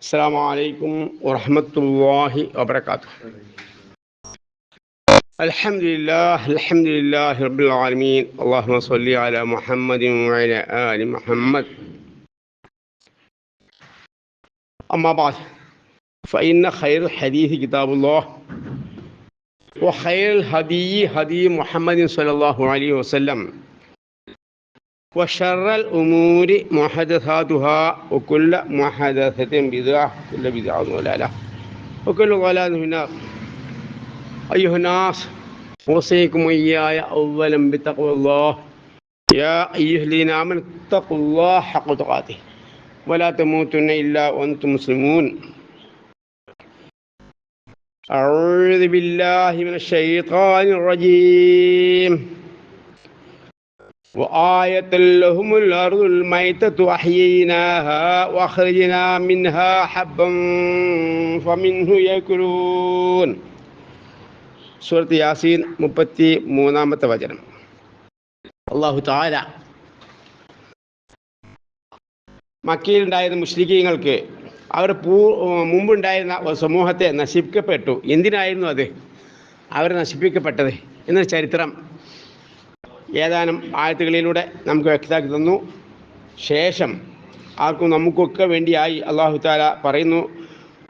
السلام عليكم ورحمة الله وبركاته. الحمد لله الحمد لله رب العالمين. اللهم صل على محمد وعلى آل محمد. أما بعد فإن خير الحديث كتاب الله وخير الهدي هدي محمد صلى الله عليه وسلم. وشر الأمور محدثاتها وكل محدثة بدعة وكل بدعة ضلالة وكل ضلالة في النار. أيها الناس أوصيكم إياي أولا بتقوى الله. يا أيها الذين آمنوا اتقوا الله حق تقاته ولا تموتن إلا وأنتم مسلمون. أعوذ بالله من الشيطان الرجيم. وآية لهم الأرض الميتة أحييناها وأخرجنا منها حبا فمنه يأكلون സൂറത്ത് യാസീൻ മുപ്പത്തി മൂന്നാമത്തെ വചനം അള്ളാഹു താല മക്കയിലുണ്ടായിരുന്ന മുസ്ലിക്കീങ്ങൾക്ക് അവർ പൂ മുമ്പുണ്ടായിരുന്ന ഒരു സമൂഹത്തെ നശിപ്പിക്കപ്പെട്ടു എന്തിനായിരുന്നു അത് അവർ നശിപ്പിക്കപ്പെട്ടത് എന്ന ചരിത്രം ഏതാനും ആയത്തുകളിലൂടെ നമുക്ക് വ്യക്തമാക്കി തന്നു. ശേഷം ആർക്കും നമുക്കൊക്കെ വേണ്ടിയായി അള്ളാഹു താല പറയുന്നു.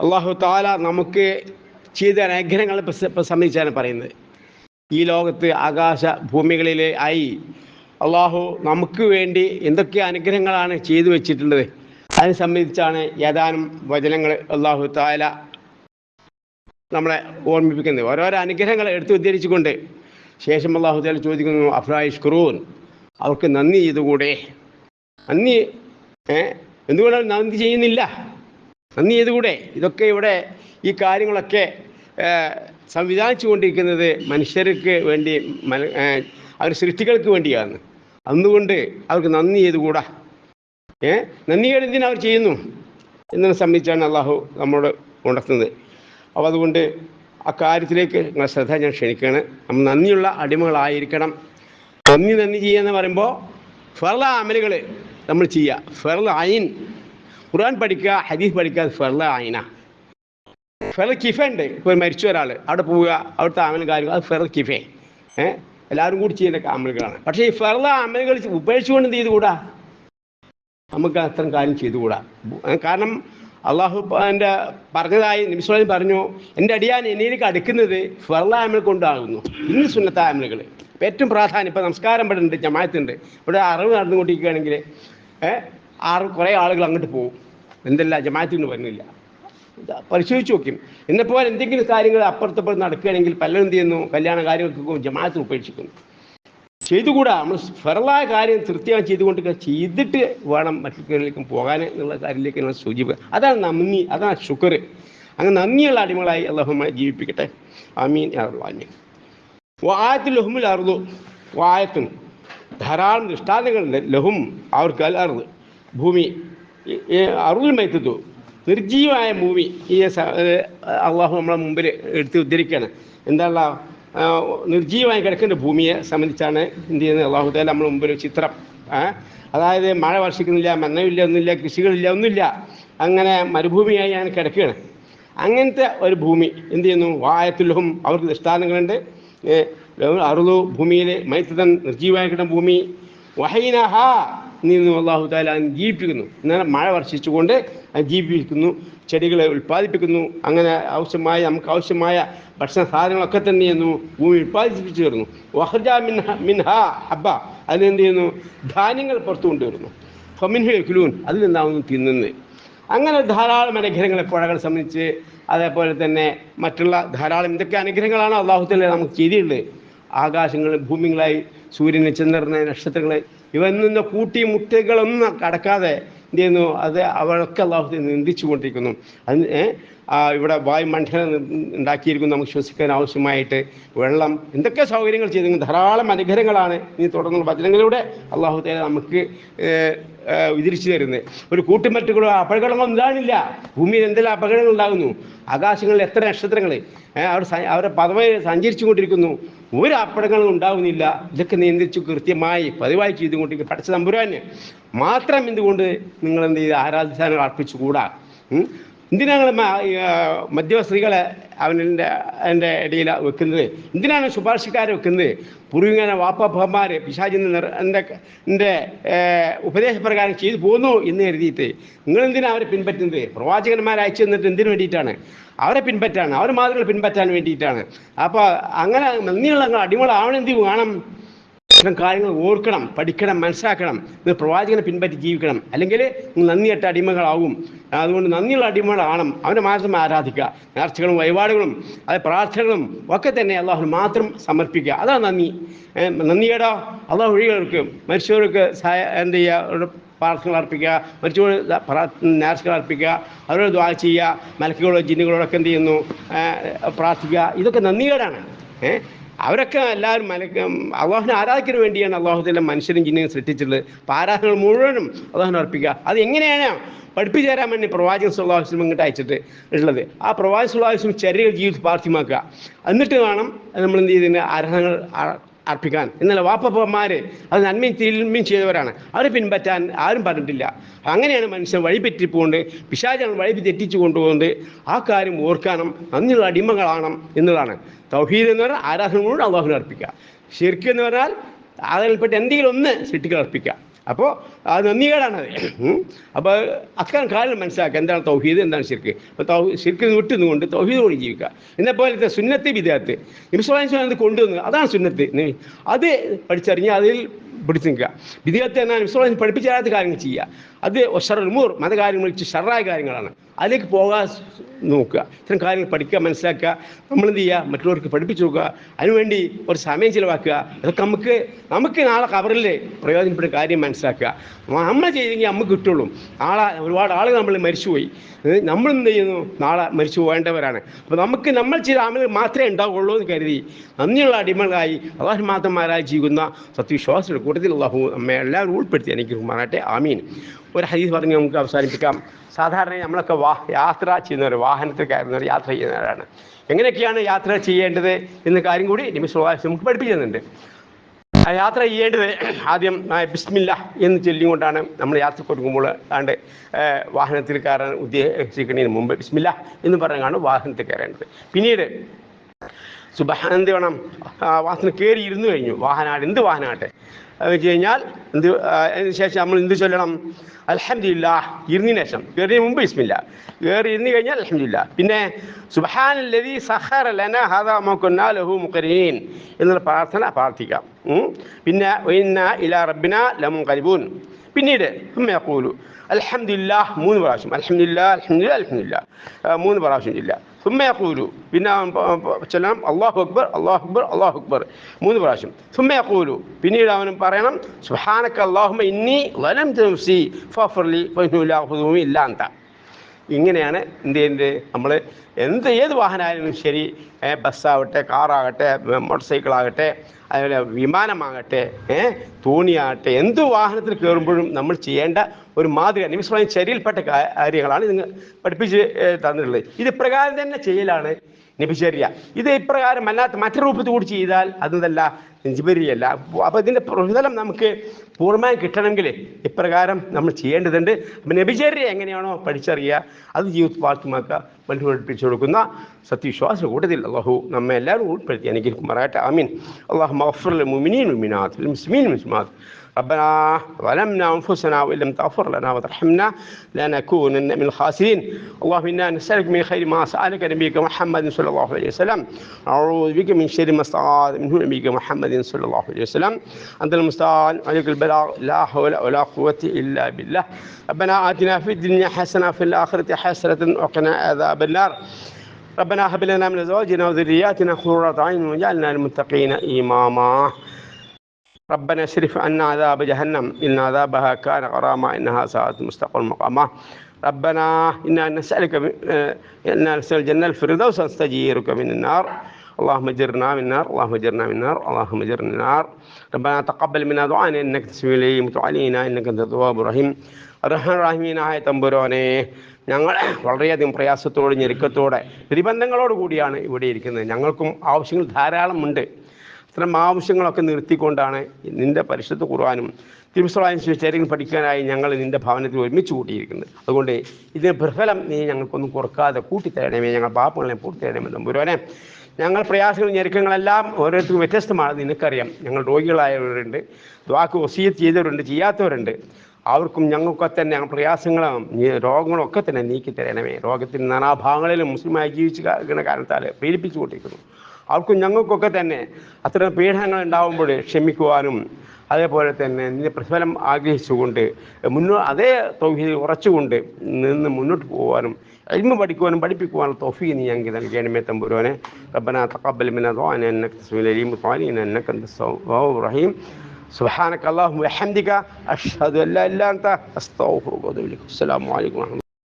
അള്ളാഹു താല നമുക്ക് ചെയ്ത അനുഗ്രഹങ്ങളെ സംബന്ധിച്ചാണ് പറയുന്നത്. ഈ ലോകത്ത് ആകാശ ഭൂമികളിൽ ആയി അള്ളാഹു നമുക്ക് വേണ്ടി എന്തൊക്കെ അനുഗ്രഹങ്ങളാണ് ചെയ്തു വെച്ചിട്ടുള്ളത്? അതിനെ സംബന്ധിച്ചാണ് ഏതാനും വചനങ്ങൾ അള്ളാഹു താല നമ്മളെ ഓർമ്മിപ്പിക്കുന്നത്. ഓരോരോ അനുഗ്രഹങ്ങൾ എടുത്തു ഉദ്ധരിച്ചുകൊണ്ട് ശേഷം അള്ളാഹു തല ചോദിക്കുന്നു അഫ്രായിഷ് ഖുറൂൻ അവർക്ക് നന്ദി ചെയ്തുകൂടെ? നന്ദി എന്തുകൊണ്ടാണ് നന്ദി ചെയ്യുന്നില്ല? നന്ദി ചെയ്തുകൂടെ? ഇതൊക്കെ ഇവിടെ ഈ കാര്യങ്ങളൊക്കെ സംവിധാനിച്ചു കൊണ്ടിരിക്കുന്നത് മനുഷ്യർക്ക് വേണ്ടി അവർ സൃഷ്ടികൾക്ക് വേണ്ടിയാണ്. അന്നുകൊണ്ട് അവർക്ക് നന്ദി ചെയ്തുകൂടാ. ഏ? നന്ദികേട് എന്തിനാ അവർ ചെയ്യുന്നു? എന്നതിനെ സംബന്ധിച്ചാണ് അള്ളാഹു നമ്മോട് ഉണർത്തുന്നത്. അപ്പോൾ അതുകൊണ്ട് ആ കാര്യത്തിലേക്ക് നിങ്ങളെ ശ്രദ്ധ ഞാൻ ക്ഷണിക്കുകയാണ്. നമ്മൾ നന്ദിയുള്ള അടിമകളായിരിക്കണം. നന്ദി നന്ദി ചെയ്യുക എന്ന് പറയുമ്പോൾ ഫെർല അമലുകൾ നമ്മൾ ചെയ്യുക. ഫെർല അയിൻ. ഖുർആൻ പഠിക്കുക ഹദീസ് പഠിക്കുക ഫെർല അയിന. ഫെറൽ കിഫ ഉണ്ട്. ഇപ്പോൾ മരിച്ച ഒരാൾ അവിടെ പോവുക അവിടുത്തെ അമലും കാര്യങ്ങൾ അത് ഫെറൽ കിഫെ. ഏഹ് എല്ലാവരും കൂടി ചെയ്യേണ്ട അമലുകളാണ്. പക്ഷേ ഈ ഫെറല അമലുകൾ ഉപേക്ഷിച്ചുകൊണ്ട് എന്ത് ചെയ്തുകൂടാ? നമുക്ക് അത്തരം കാര്യം ചെയ്തുകൂടാ. കാരണം അള്ളാഹു എന്റെ പറഞ്ഞതായി നിമിഷം പറഞ്ഞു എന്റെ അടിയാൻ എന്നിലേക്ക് അടുക്കുന്നത് ഫെറല അമൽ കൊണ്ടാകുന്നു. ഇന്ന് സുന്നത്താമലുകൾ ഏറ്റവും പ്രാധാന്യം ഇപ്പോൾ നമസ്കാരം ഇവിടെ ഉണ്ട് ജമായത്തുണ്ട് ഇവിടെ അറിവ് നടന്നുകൊണ്ടിരിക്കുകയാണെങ്കിൽ ആറ് കുറേ ആളുകൾ അങ്ങോട്ട് പോകും. എന്തല്ല ജമായത്തിന് വരുന്നില്ല. പരിശോധിച്ച് നോക്കും എന്നെപ്പോലെ എന്തെങ്കിലും കാര്യങ്ങൾ അപ്പുറത്തപ്പുറത്ത് നടക്കുകയാണെങ്കിൽ പലരും എന്ത് ചെയ്യുന്നു? കല്യാണ കാര്യങ്ങൾക്ക് ജമാഅത്ത് ഉപേക്ഷിക്കുന്നു. ചെയ്തുകൂടാ. നമ്മൾ ഫെറലായ കാര്യം തൃപ്തിയാണ് ചെയ്തുകൊണ്ട് ചെയ്തിട്ട് വേണം മറ്റുള്ളവരിലേക്കും പോകാൻ എന്നുള്ള കാര്യത്തിലേക്ക് സൂചിപ്പ് അതാണ് നന്ദി അതാണ് ഷുക്കർ അങ്ങനെ നന്ദിയുള്ള അടിമകളായി അള്ളാഹുമായി ജീവിപ്പിക്കട്ടെ. അമീൻ ആമീൻ വായത്തിൽ ലഹുമിൽ അറുതു വായത്തും ധാരാളം ദൃഷ്ടാന്തങ്ങളുണ്ട്. ലഹും അവർക്ക് അൽ അറുത് ഭൂമി അറുതിൽ മയത്തു നിർജീവമായ ഭൂമി. ഈ അള്ളാഹു നമ്മളെ മുമ്പിൽ എടുത്ത് ഉദ്ധരിക്കുകയാണ്. എന്താ നിർജീവമായി കിടക്കുന്ന ഭൂമിയെ സംബന്ധിച്ചാണ് എന്ത് ചെയ്യുന്നത്? അള്ളാഹു നമ്മൾ മുമ്പിൽ ചിത്രം അതായത് മഴ വർഷിക്കുന്നില്ല മണ്ണമില്ല ഒന്നുമില്ല കൃഷികളില്ല ഒന്നുമില്ല. അങ്ങനെ മരുഭൂമിയായി ഞാൻ കിടക്കുകയാണ്. അങ്ങനത്തെ ഒരു ഭൂമി എന്ത് ചെയ്യുന്നു? വായത്തുലഹും അവർക്ക് ദൃഷ്ടാന്തങ്ങളുണ്ട്. അറുതു ഭൂമിയിൽ മൈത്തതൻ നിർജീവമായി കിടന്ന ഭൂമി. വഹൈനഹ നിന്ന് അള്ളാഹു താല ജീവിപ്പിക്കുന്നു. എന്നാൽ മഴ വർഷിച്ചുകൊണ്ട് ജീവിപ്പിക്കുന്നു. ചെടികളെ ഉൽപ്പാദിപ്പിക്കുന്നു. അങ്ങനെ ആവശ്യമായ നമുക്ക് ആവശ്യമായ ഭക്ഷണ സാധനങ്ങളൊക്കെ തന്നെ ചെയ്യുന്നു ഭൂമി ഉൽപ്പാദിപ്പിച്ചു തീർന്നു. വഹജ മിൻഹ മിൻഹ ഹബ്ബ. അതിനെന്ത് ചെയ്യുന്നു ധാന്യങ്ങൾ പുറത്തു കൊണ്ടുവരുന്നു. ഫമിൻഹു അതിൽ നിന്നാവുന്നു തിന്നുന്നത്. അങ്ങനെ ധാരാളം അനുഗ്രഹങ്ങളെ പുഴകളെ സംബന്ധിച്ച് അതേപോലെ തന്നെ മറ്റുള്ള ധാരാളം എന്തൊക്കെ അനുഗ്രഹങ്ങളാണ് അള്ളാഹുത്തല്ല നമുക്ക് ചെയ്തിട്ടുള്ളത്? ആകാശങ്ങൾ ഭൂമികളായി സൂര്യനെ ചന്ദ്രന് നക്ഷത്രങ്ങൾ ഇവന്നൊന്നും കൂട്ടി മുട്ടുകളൊന്നും കടക്കാതെ എന്ത് ചെയ്യുന്നു? അത് അവരൊക്കെ അള്ളാഹുത്തെ നിന്ദിച്ചു കൊണ്ടിരിക്കുന്നു അതിന് ഇവിടെ വായുമണ്ഡലം ഉണ്ടാക്കിയിരിക്കുന്നു നമുക്ക് ശ്വസിക്കാൻ ആവശ്യമായിട്ട്. വെള്ളം എന്തൊക്കെ സൗകര്യങ്ങൾ ചെയ്തു? ധാരാളം അനുഗ്രഹങ്ങളാണ് ഇനി തുടർന്നുള്ള വചനങ്ങളിലൂടെ അള്ളാഹു തേല നമുക്ക് വിതിരിച്ചു തരുന്നത്. ഒരു കൂട്ടുമറ്റുകളോ അപകടങ്ങളോ ഇതാണില്ല ഭൂമിയിൽ എന്തെല്ലാം അപകടങ്ങൾ ഉണ്ടാകുന്നു? ആകാശങ്ങളിൽ എത്ര നക്ഷത്രങ്ങൾ അവർ അവരുടെ പദവി സഞ്ചരിച്ചു കൊണ്ടിരിക്കുന്നു ഒരു അപകടങ്ങളും ഉണ്ടാകുന്നില്ല. ഇതൊക്കെ നിയന്ത്രിച്ചു കൃത്യമായി പതിവായി ചെയ്തുകൊണ്ടിരിക്കും പഠിച്ച തമ്പുരാന് മാത്രം എന്തുകൊണ്ട് നിങ്ങൾ എന്ത് ചെയ്ത്? ആരാധന അർപ്പിച്ചുകൂടാ? എന്തിനാണ് മ- സ്ത്രീകളെ അവന്റെ എന്റെ ഇടയിൽ വെക്കുന്നത്? എന്തിനാണ് ശുപാർശക്കാരെ വെക്കുന്നത്? പൂർവികനെ വാപ്പന്മാർ പിശാചിന്ന് എന്റെ ഉപദേശപ്രകാരം ചെയ്തു പോന്നു എന്ന് കരുതിയിട്ട് നിങ്ങൾ എന്തിനാണ് അവരെ പിൻപറ്റുന്നത്? പ്രവാചകന്മാരെ അയച്ചു തന്നിട്ട് എന്തിനു വേണ്ടിയിട്ടാണ്? അവരെ പിൻപറ്റാണ് അവർ മാതൃകൾ പിൻപറ്റാൻ വേണ്ടിയിട്ടാണ്. അപ്പോൾ അങ്ങനെ നന്ദിയുള്ള അടിമകൾ അടിമകളാവണം എന്ത് വേണം? ഇത്തരം കാര്യങ്ങൾ ഓർക്കണം പഠിക്കണം മനസ്സിലാക്കണം. നിങ്ങൾ പ്രവാചകനെ പിൻപറ്റി ജീവിക്കണം. അല്ലെങ്കിൽ നിങ്ങൾ നന്ദിയട്ട അടിമകളാവും അതുകൊണ്ട് നന്ദിയുള്ള അടിമകളാണ് അവനെ മാത്രം ആരാധിക്കുക. നേർച്ചകളും വഴിപാടുകളും അത് പ്രാർത്ഥനകളും ഒക്കെ തന്നെ അള്ളാഹു മാത്രം സമർപ്പിക്കുക. അതാണ് നന്ദി. നന്ദിയേടാ അള്ളാഹു വഴികൾക്ക് മനുഷ്യർക്ക് സഹായ എന്ത് ചെയ്യുക? പ്രാർത്ഥനകൾ അർപ്പിക്കുക. മരിച്ചോട് നേർച്ചകൾ അർപ്പിക്കുക. അവരോട് ദ്വാ ചെയ്യുക. മലക്കുകളോ ജിന്നുകളോടൊക്കെ എന്ത് ചെയ്യുന്നു? പ്രാർത്ഥിക്കുക. ഇതൊക്കെ നന്ദികേടാണ്. ഏഹ് അവരൊക്കെ എല്ലാവരും മലക്ക് അള്ളാഹുനെ ആരാധിക്കാൻ വേണ്ടിയാണ് അള്ളാഹുദിന്റെ മനുഷ്യരും ജിന്നെയും സൃഷ്ടിച്ചിട്ടുള്ളത്. അപ്പോൾ ആരാധനകൾ മുഴുവനും അള്ളാഹുനെ അർപ്പിക്കുക. അത് എങ്ങനെയാണ് പഠിപ്പിച്ചു തരാൻ വേണ്ടി പ്രവാചകൻ സുല്ലാസ്ലം ഇങ്ങോട്ട് അയച്ചിട്ട് ഉള്ളത്. ആ പ്രവാചക സുല്ലാസ്ലം ചെറിയ ജീവിതത്തിൽ പാർത്ഥ്യമാക്കുക എന്നിട്ട് വേണം നമ്മൾ എന്ത് ചെയ്തതിന് ആരാധനകൾ അർപ്പിക്കാൻ. എന്നാൽ വാപ്പപ്പന്മാർ അത് നന്മയും തിന്മയും ചെയ്തവരാണ്. അവരെ പിൻപറ്റാൻ ആരും പറഞ്ഞിട്ടില്ല. അങ്ങനെയാണ് മനുഷ്യൻ വഴിപറ്റിപ്പോണ്ട് പിശാചാണ് വഴി തെറ്റിച്ചു കൊണ്ടുപോകുന്നത്. ആ കാര്യം ഓർക്കാനും നന്ദിയുള്ള അടിമകളാണ് എന്നുള്ളതാണ്. തൗഹീദ് എന്ന് പറഞ്ഞാൽ ആരാധന അള്ളാഹുവിനെ അർപ്പിക്കുക. ഷിർക്ക് എന്ന് പറഞ്ഞാൽ അതിൽപ്പെട്ട എന്തെങ്കിലും ഒന്ന് സിട്ടികൾ അർപ്പിക്കുക. അപ്പോൾ അത് നന്ദികേടാണത്. അപ്പോൾ അത്തരം കാര്യം മനസ്സിലാക്കുക. എന്താണ് തൗഹീദ്? എന്താണ് ശിർക്ക്? അപ്പോൾ തൗ ശിർക്ക് വിട്ടുന്നുകൊണ്ട് തൗഹീദ് കൂടി ജീവിക്കുക. എന്നെ പോലത്തെ സുന്നത്ത് വിദ്യാർത്ഥി നിമിഷം അത് കൊണ്ടുവന്നു അതാണ് സുന്നത്ത്. അത് പഠിച്ചറിഞ്ഞ് അതിൽ പിടിച്ചു നിൽക്കുക. വിദ്യാർത്ഥി എന്നാൽ നിമിഷം പഠിപ്പിച്ചു തരാത്ത കാര്യങ്ങൾ ചെയ്യുക. അത് ഷറുമൂർ മതകാര്യങ്ങൾ ഷറായ കാര്യങ്ങളാണ്. അതിലേക്ക് പോകാൻ നോക്കുക. ഇത്തരം കാര്യങ്ങൾ പഠിക്കുക മനസ്സിലാക്കുക. നമ്മൾ എന്ത് ചെയ്യുക? മറ്റുള്ളവർക്ക് പഠിപ്പിച്ചു നോക്കുക അതിനുവേണ്ടി ഒരു സമയം ചിലവാക്കുക. അതൊക്കെ നമുക്ക് നമുക്ക് നാളെ കവറിൽ പ്രയോജനപ്പെട്ട കാര്യം മനസ്സിലാക്കുക. നമ്മൾ ചെയ്തെങ്കിൽ നമുക്ക് കിട്ടുള്ളൂ. നാളെ ഒരുപാട് ആളുകൾ നമ്മൾ മരിച്ചുപോയി. നമ്മൾ എന്ത് ചെയ്യുന്നു? നാളെ മരിച്ചു പോകേണ്ടവരാണ്. അപ്പോൾ നമുക്ക് നമ്മൾ ചെയ്ത അമലുകൾ മാത്രമേ ഉണ്ടാവുള്ളൂ എന്ന് കരുതി. നന്ദിയുള്ള അടിമകളായി അള്ളാഹു മാത്രന്മാരായി ജീവിക്കുന്ന സത്യവിശ്വാസികളുടെ കൂട്ടത്തിൽ അള്ളാഹു നമ്മെ എല്ലാവരും ഉൾപ്പെടുത്തി. എനിക്ക് മാറട്ടെ ആമീൻ. ഒരു ഹദീസ് പറഞ്ഞ് നമുക്ക് അവസാനിപ്പിക്കാം. സാധാരണ നമ്മളൊക്കെ വാ യാത്ര ചെയ്യുന്നവർ വാഹനത്തിൽ കയറുന്നവർ യാത്ര ചെയ്യുന്നവരാണ്. എങ്ങനെയൊക്കെയാണ് യാത്ര ചെയ്യേണ്ടത് എന്ന കാര്യം കൂടി നിമിഷം നമുക്ക് പഠിപ്പിക്കുന്നുണ്ട്. ആ യാത്ര ചെയ്യേണ്ടത് ആദ്യം ബിസ്മില്ല എന്ന് ചൊല്ലിക്കൊണ്ടാണ് നമ്മൾ യാത്ര കൊടുക്കുമ്പോൾ ആണ്ട് വാഹനത്തിൽ കയറാൻ ഉദ്ദേശിക്കുന്നതിന് മുമ്പ് ബിസ്മില്ല എന്ന് പറഞ്ഞാണ് വാഹനത്തിൽ കയറേണ്ടത്. പിന്നീട് സുബഹാൻ എന്ത് വേണം. ആ, വാഹനം കയറി ഇരുന്നു കഴിഞ്ഞു. വാഹനമാണ് എന്ത് വാഹനാട്ടെ? വെച്ച് കഴിഞ്ഞാൽ എന്ത് ശേഷം നമ്മൾ എന്ത് ചൊല്ലണം? അലഹമില്ല ഇരുന്നതിന് ശേഷം. കയറിയ മുമ്പ് ഇസ്മില്ല കയറി ഇരുന്ന് കഴിഞ്ഞാൽ അലഹമില്ല പിന്നെ സുബഹാനല്ലതി സഹറ ലന ഹദാ മൊക്കുന്ന ലഹു മുഖരീൻ എന്നുള്ള പ്രാർത്ഥന പ്രാർത്ഥിക്കാം. പിന്നെ ഇന്ന ഇല റബ്ബിന ലമു കരിബൂൻ പിന്നീട് യഖൂലു അലഹമില്ല മൂന്ന് പ്രാവശ്യം. അലഹമില്ല അലഹമില്ല അലഹമില്ല മൂന്ന് പ്രാവശ്യം ഇല്ല സുമ്മയക്കൂലു പിന്നെ ചൊല്ലണം അള്ളാഹു അക്ബർ അള്ളാഹു അക്ബർ അള്ളാഹു അക്ബർ. മൂന്ന് പ്രാവശ്യം. സുമ്മയക്കൂലു പിന്നീട് അവനും പറയണം സുഹാനക്ക അള്ളാഹുമ ഇന്നി വലം തുംസി ഫഫർലി പൈനുലാഹുദൂമി ഇല്ലാന്ത ഇങ്ങനെയാണ് ഇന്ത്യന്റെ നമ്മൾ എന്ത് ഏത് വാഹനമായാലും ശരി ബസ്സാവട്ടെ കാറാകട്ടെ മോട്ടോർ സൈക്കിളാകട്ടെ അതുപോലെ വിമാനമാകട്ടെ ഏ, തോണിയാകട്ടെ എന്ത് വാഹനത്തിൽ കയറുമ്പോഴും നമ്മൾ ചെയ്യേണ്ട ഒരു മാതൃക നിമിഷം ശരിയിൽപ്പെട്ട കാര്യങ്ങളാണ് നിങ്ങൾ പഠിപ്പിച്ച് തന്നിട്ടുള്ളത്. ഇത് ഇപ്രകാരം തന്നെ ചെയ്യലാണ് നബിചര്യ ഇത് ഇപ്രകാരം അല്ലാത്ത മറ്റൊരു രൂപത്തിൽ കൂടി ചെയ്താൽ അതല്ല ജിബരിയല്ല അപ്പോൾ ഇതിന്റെ പ്രതിഫലം നമുക്ക് പൂർണമായും കിട്ടണമെങ്കിൽ ഇപ്രകാരം നമ്മൾ ചെയ്യേണ്ടതുണ്ട്. അപ്പം നബിചര്യ എങ്ങനെയാണോ പഠിച്ചറിയുക അത് ജീവിതത്തിൽ വാക്യമാക്കുക മനുഷ്യ പഠിപ്പിച്ചു കൊടുക്കുന്ന സത്യവിശ്വാസ കൂട്ടത്തിൽ അള്ളാഹു നമ്മെ എല്ലാവരും ഉൾപ്പെടുത്തി അനുഗ്രഹിക്കുമാറാകട്ടെ. ആമീൻ. അള്ളാഹു മഫർ മുമിനീൻ മുമിനാത്ത് മുസ്ലിമീൻ മുസ്ലിമാത്ത്. ربنا ظلمنا أنفسنا وإن لم تغفر لنا وترحمنا لنكونن من الخاسرين. اللهم إنا نسألك من خير ما سألك نبيك محمد صلى الله عليه وسلم. أعوذ بك من شر ما استعاذ منه نبيك محمد صلى الله عليه وسلم. أنت المستعان عليك البلاغ لا حول ولا قوة إلا بالله. ربنا آتنا في الدنيا حسنة وفي الآخرة حسنة وقنا عذاب النار. ربنا هب لنا من أزواجنا وذرياتنا قرة عين واجعلنا للمتقين إماما. ربنا اصرف عنا عذاب جهنم إن عذابها كان غراما إنها ساءت مستقر مقاما ربنا إنا نسألك ب- آه، إنا نسأل الجنة الفردوس نستجيرك من النار اللهم اجرنا من النار اللهم اجرنا من النار اللهم اجرنا من النار ربنا تقبل منا دعانا إنك تسمع لي متب علينا إنك أنت التواب الرحيم റഹ്മാൻ റഹീനായ തമ്പുരോനെ ഞങ്ങൾ വളരെയധികം പ്രയാസത്തോടെ ഞെരുക്കത്തോടെ പ്രതിബന്ധങ്ങളോട് കൂടിയാണ് ഇവിടെ ഇരിക്കുന്നത് ഞങ്ങൾക്കും ആവശ്യങ്ങൾ ധാരാളമുണ്ട് ഇത്തരം ആവശ്യങ്ങളൊക്കെ നിർത്തിക്കൊണ്ടാണ് നിന്റെ പരിശുദ്ധ ഖുർആാനും തിരുസലായും ചരികൾ പഠിക്കാനായി ഞങ്ങൾ നിന്റെ ഭവനത്തിൽ ഒരുമിച്ച് കൂട്ടിയിരിക്കുന്നത് അതുകൊണ്ട് ഇതിന് പ്രഫലം നീ ഞങ്ങൾക്കൊന്നും കുറക്കാതെ കൂട്ടിത്തരണമേ ഞങ്ങൾ പാപങ്ങളെ പൂർത്തിയരണമേ തമ്പുരാനെ ഞങ്ങൾ പ്രയാസങ്ങൾ ഞെരുക്കങ്ങളെല്ലാം ഓരോരുത്തർക്കും വ്യത്യസ്തമാണ് നിനക്കറിയാം. ഞങ്ങൾ രോഗികളായവരുണ്ട് വാക്ക് ഒസീത്ത് ചെയ്തവരുണ്ട് ചെയ്യാത്തവരുണ്ട്. അവർക്കും ഞങ്ങൾക്കൊക്കെ തന്നെ പ്രയാസങ്ങളും രോഗങ്ങളും ഒക്കെ തന്നെ നീക്കി തരണമേ രോഗത്തിന്റെ നാനാഭാഗങ്ങളിലും മുസ്ലിമായി ജീവിച്ച് കാരണത്താൽ പീഡിപ്പിച്ചു കൊണ്ടിരിക്കുന്നു. അവർക്കും ഞങ്ങൾക്കൊക്കെ തന്നെ അത്തരം പീഡനങ്ങൾ ഉണ്ടാവുമ്പോൾ ക്ഷമിക്കുവാനും അതേപോലെ തന്നെ നിന്റെ പ്രതിഫലം ആഗ്രഹിച്ചുകൊണ്ട് മുന്നോ അതേ തൗഹീദിൽ ഉറച്ചുകൊണ്ട് നിന്ന് മുന്നോട്ട് പോകാനും ഇൽമ പഠിക്കുവാനും പഠിപ്പിക്കുവാനും തൗഫീഖ് നീ ഞങ്ങൾക്ക് നൽകണമേ തമ്പുരുവനെ റബ്ബന തഖബ്ബൽ മിന ദുആന ഇന്നക തസ്മീൽ സുബ്ഹാനക അഷ്ഹദു അല്ലാ ഇല്ലാ അസ്സലാമു അലൈക്കും